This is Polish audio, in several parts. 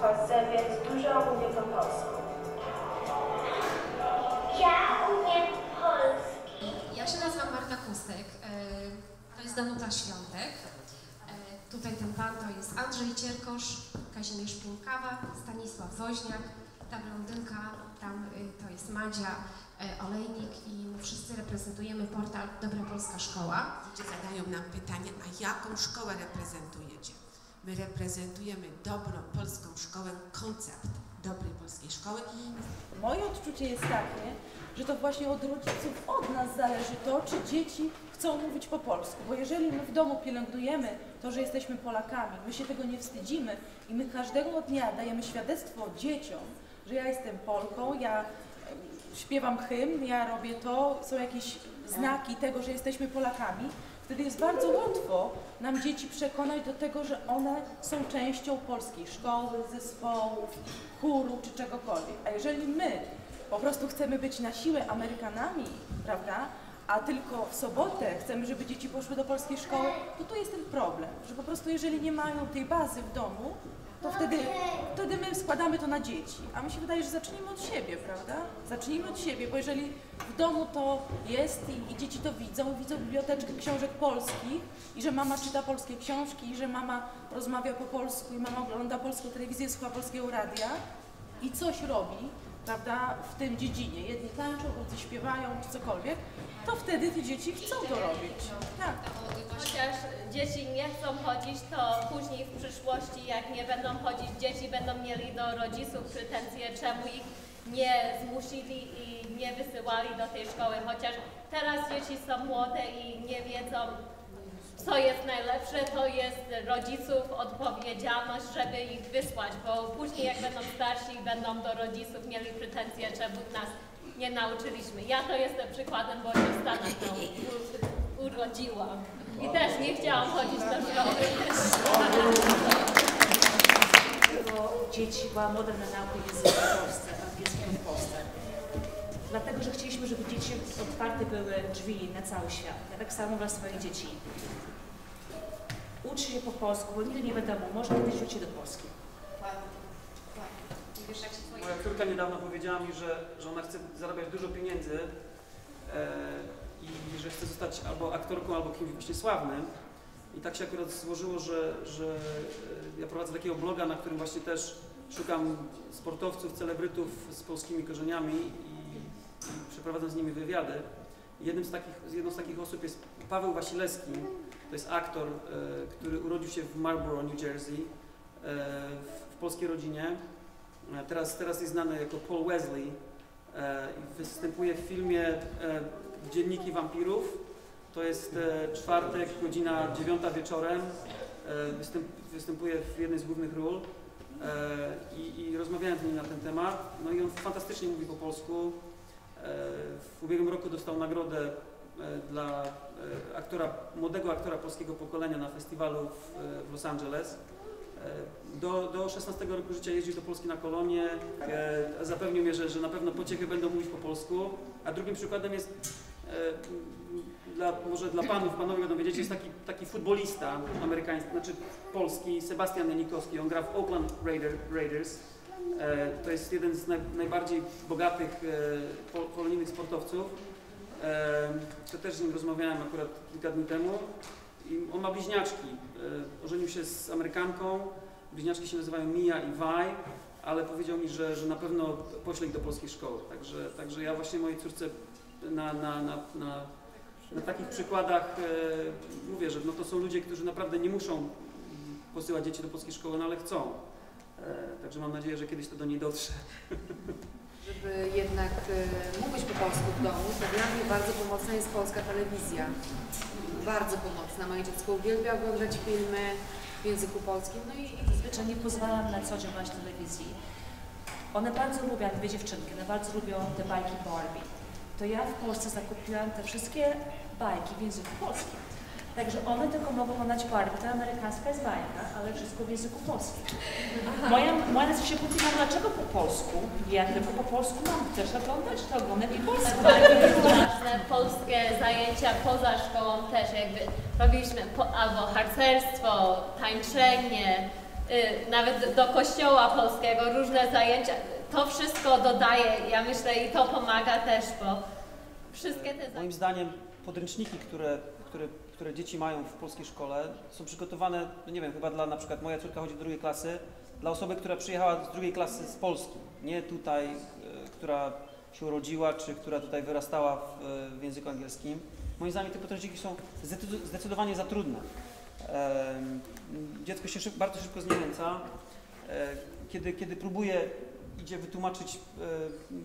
Polsce, więc dużo mówię po polsku. Ja umiem polski. Ja się nazywam Marta Kustek, e, to jest Danuta Świątek. E, Tutaj ten pan to jest Andrzej Cierkosz, Kazimierz Piękawa, Stanisław Woźniak, ta blondynka tam y, to jest Madzia e, Olejnik i my wszyscy reprezentujemy portal Dobra Polska Szkoła. Ludzie zadają nam pytanie, a jaką szkołę reprezentujecie? My reprezentujemy dobrą polską szkołę, koncept dobrej polskiej szkoły. Moje odczucie jest takie, że to właśnie od rodziców, od nas zależy to, czy dzieci chcą mówić po polsku. Bo jeżeli my w domu pielęgnujemy to, że jesteśmy Polakami, my się tego nie wstydzimy i my każdego dnia dajemy świadectwo dzieciom, że ja jestem Polką, ja śpiewam hymn, ja robię to, są jakieś znaki tego, że jesteśmy Polakami, wtedy jest bardzo łatwo nam dzieci przekonać do tego, że one są częścią polskiej szkoły, zespołów, chóru czy czegokolwiek. A jeżeli my po prostu chcemy być na siłę Amerykanami, prawda, a tylko w sobotę chcemy, żeby dzieci poszły do polskiej szkoły, to tu jest ten problem, że po prostu jeżeli nie mają tej bazy w domu, to wtedy, wtedy my składamy to na dzieci. A mi się wydaje, że zacznijmy od siebie, prawda? Zacznijmy od siebie, bo jeżeli w domu to jest i, i dzieci to widzą, widzą biblioteczkę książek polskich i że mama czyta polskie książki i że mama rozmawia po polsku i mama ogląda polską telewizję, słucha polskiego radia i coś robi, prawda, w tym dziedzinie. Jedni tańczą, drudzy śpiewają czy cokolwiek, to wtedy te dzieci chcą to robić. Tak. Chociaż dzieci nie chcą chodzić, to później w przyszłości, jak nie będą chodzić, dzieci będą mieli do rodziców pretensje, czemu ich nie zmusili i nie wysyłali do tej szkoły. Chociaż teraz dzieci są młode i nie wiedzą, co jest najlepsze, to jest rodziców odpowiedzialność, żeby ich wysłać, bo później jak będą starsi będą do rodziców mieli pretensje, czemu nas nie nauczyliśmy. Ja to jestem przykładem, bo się w Stanach urodziłam. I też nie chciałam chodzić do szkoły. bo dzieci była moda na naukę języka w Polsce, angielskiego w Polsce. Dlatego, że chcieliśmy, żeby dzieci otwarte były drzwi na cały świat. Ja tak samo dla swoich dzieci. Ucz się po polsku, bo nigdy nie wiadomo, może kiedyś wróci do Polski. Wiesz, jak się. Moja córka niedawno powiedziała mi, że, że ona chce zarabiać dużo pieniędzy e, i że chce zostać albo aktorką, albo kimś właśnie sławnym. I tak się akurat złożyło, że, że e, ja prowadzę takiego bloga, na którym właśnie też szukam sportowców, celebrytów z polskimi korzeniami i, i przeprowadzam z nimi wywiady. Jednym z takich, jedną z takich osób jest Paweł Wasilewski. To jest aktor, e, który urodził się w Marlboro, New Jersey, e, w, w polskiej rodzinie. E, Teraz, teraz jest znany jako Paul Wesley e, występuje w filmie e, Dzienniki Wampirów. To jest czwartek, godzina dziewiąta wieczorem. Występ, występuje w jednej z głównych ról i, i rozmawiałem z nim na ten temat. No i on fantastycznie mówi po polsku. W ubiegłym roku dostał nagrodę dla aktora, młodego aktora polskiego pokolenia na festiwalu w Los Angeles. E, Do, do 16 roku życia jeździł do Polski na kolonie. E, Zapewnił mnie, że, że na pewno pociechy będą mówić po polsku. A drugim przykładem jest, e, dla, może dla panów, panowie będą wiedzieć, jest taki, taki futbolista amerykański, znaczy polski, Sebastian Janikowski. On gra w Oakland Raider, Raiders. E, To jest jeden z naj, najbardziej bogatych e, pol, polonijnych sportowców. E, To też z nim rozmawiałem akurat kilka dni temu. I on ma bliźniaczki. E, Ożenił się z Amerykanką. Bliźniaczki się nazywają Mia i Vi, ale powiedział mi, że, że na pewno pośle ich do polskiej szkoły. Także, także ja właśnie mojej córce na, na, na, na, na takich przykładach e, mówię, że no to są ludzie, którzy naprawdę nie muszą posyłać dzieci do polskiej szkoły, no ale chcą. E, Także mam nadzieję, że kiedyś to do niej dotrze. żeby jednak e, mówić po polsku w domu, to dla mnie bardzo pomocna jest polska telewizja. Bardzo pomocna. Moje dziecko uwielbia oglądać filmy w języku polskim. No i Zwyczajnie pozwalam na co dzień oglądać telewizji. One bardzo lubią, dwie dziewczynki, one bardzo lubią te bajki Barbie. To ja w Polsce zakupiłam te wszystkie bajki w języku polskim. Także one tylko mogą oglądać Barbie. Ta amerykańska jest bajka, ale wszystko w języku polskim. Moja, moja się pyta, dlaczego po polsku? Ja tylko po polsku mam też oglądać, to oglądam i polsku. Ważne polskie zajęcia poza szkołą też jakby robiliśmy po, albo harcerstwo, tańczenie, y, nawet do kościoła polskiego, różne zajęcia. To wszystko dodaje, ja myślę, i to pomaga też, bo wszystkie te Moim zdaniem podręczniki, które, które, które dzieci mają w polskiej szkole są przygotowane, no nie wiem, chyba dla na przykład moja córka chodzi do drugiej klasy, dla osoby, która przyjechała z drugiej klasy z Polski, nie tutaj, e, która się urodziła, czy która tutaj wyrastała w, e, w języku angielskim. Moim zdaniem te podręczniki są zdecydowanie za trudne. Dziecko się bardzo szybko zniechęca. E, Kiedy, kiedy próbuje, idzie wytłumaczyć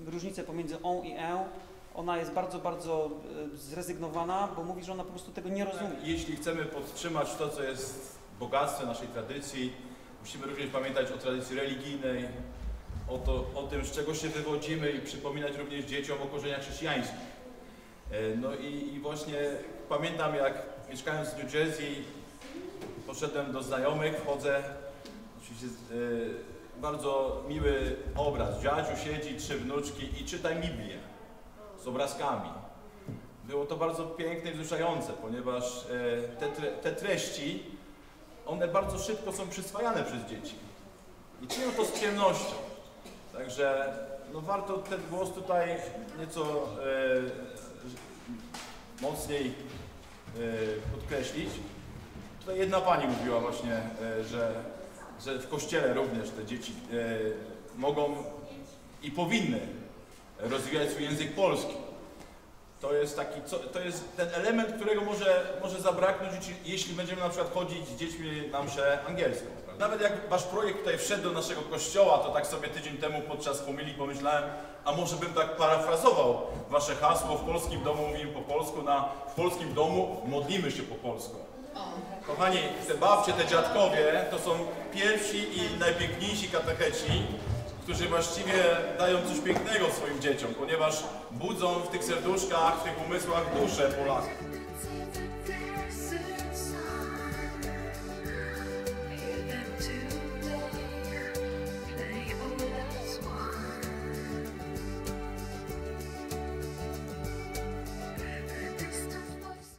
różnicę pomiędzy on i e, ona jest bardzo, bardzo e, zrezygnowana, bo mówi, że ona po prostu tego nie rozumie. Jeśli chcemy podtrzymać to, co jest bogactwem naszej tradycji, musimy również pamiętać o tradycji religijnej, o, to, o tym, z czego się wywodzimy i przypominać również dzieciom o korzeniach chrześcijańskich. E, No i, i właśnie pamiętam, jak mieszkając w New Jersey, poszedłem do znajomych, wchodzę, oczywiście e, bardzo miły obraz. Dziadziu siedzi, trzy wnuczki i czytaj Biblię z obrazkami. Było to bardzo piękne i wzruszające, ponieważ e, te, te treści, one bardzo szybko są przyswajane przez dzieci. I czynią to z przyjemnością. Także no warto ten głos tutaj nieco e, mocniej e, podkreślić. Tutaj jedna pani mówiła właśnie, e, że, że w kościele również te dzieci e, mogą i powinny rozwijać swój język polski. To jest taki, to jest ten element, którego może, może zabraknąć, jeśli- będziemy na przykład chodzić z dziećmi na mszę angielską. Nawet jak wasz projekt tutaj wszedł do naszego kościoła, to tak sobie tydzień temu podczas homilii pomyślałem, a może bym tak parafrazował wasze hasło, w polskim domu mówimy po polsku, na w polskim domu modlimy się po polsku. Kochani, te babcie, te dziadkowie to są pierwsi i najpiękniejsi katecheci, którzy właściwie dają coś pięknego swoim dzieciom, ponieważ budzą w tych serduszkach, w tych umysłach duszę Polaków.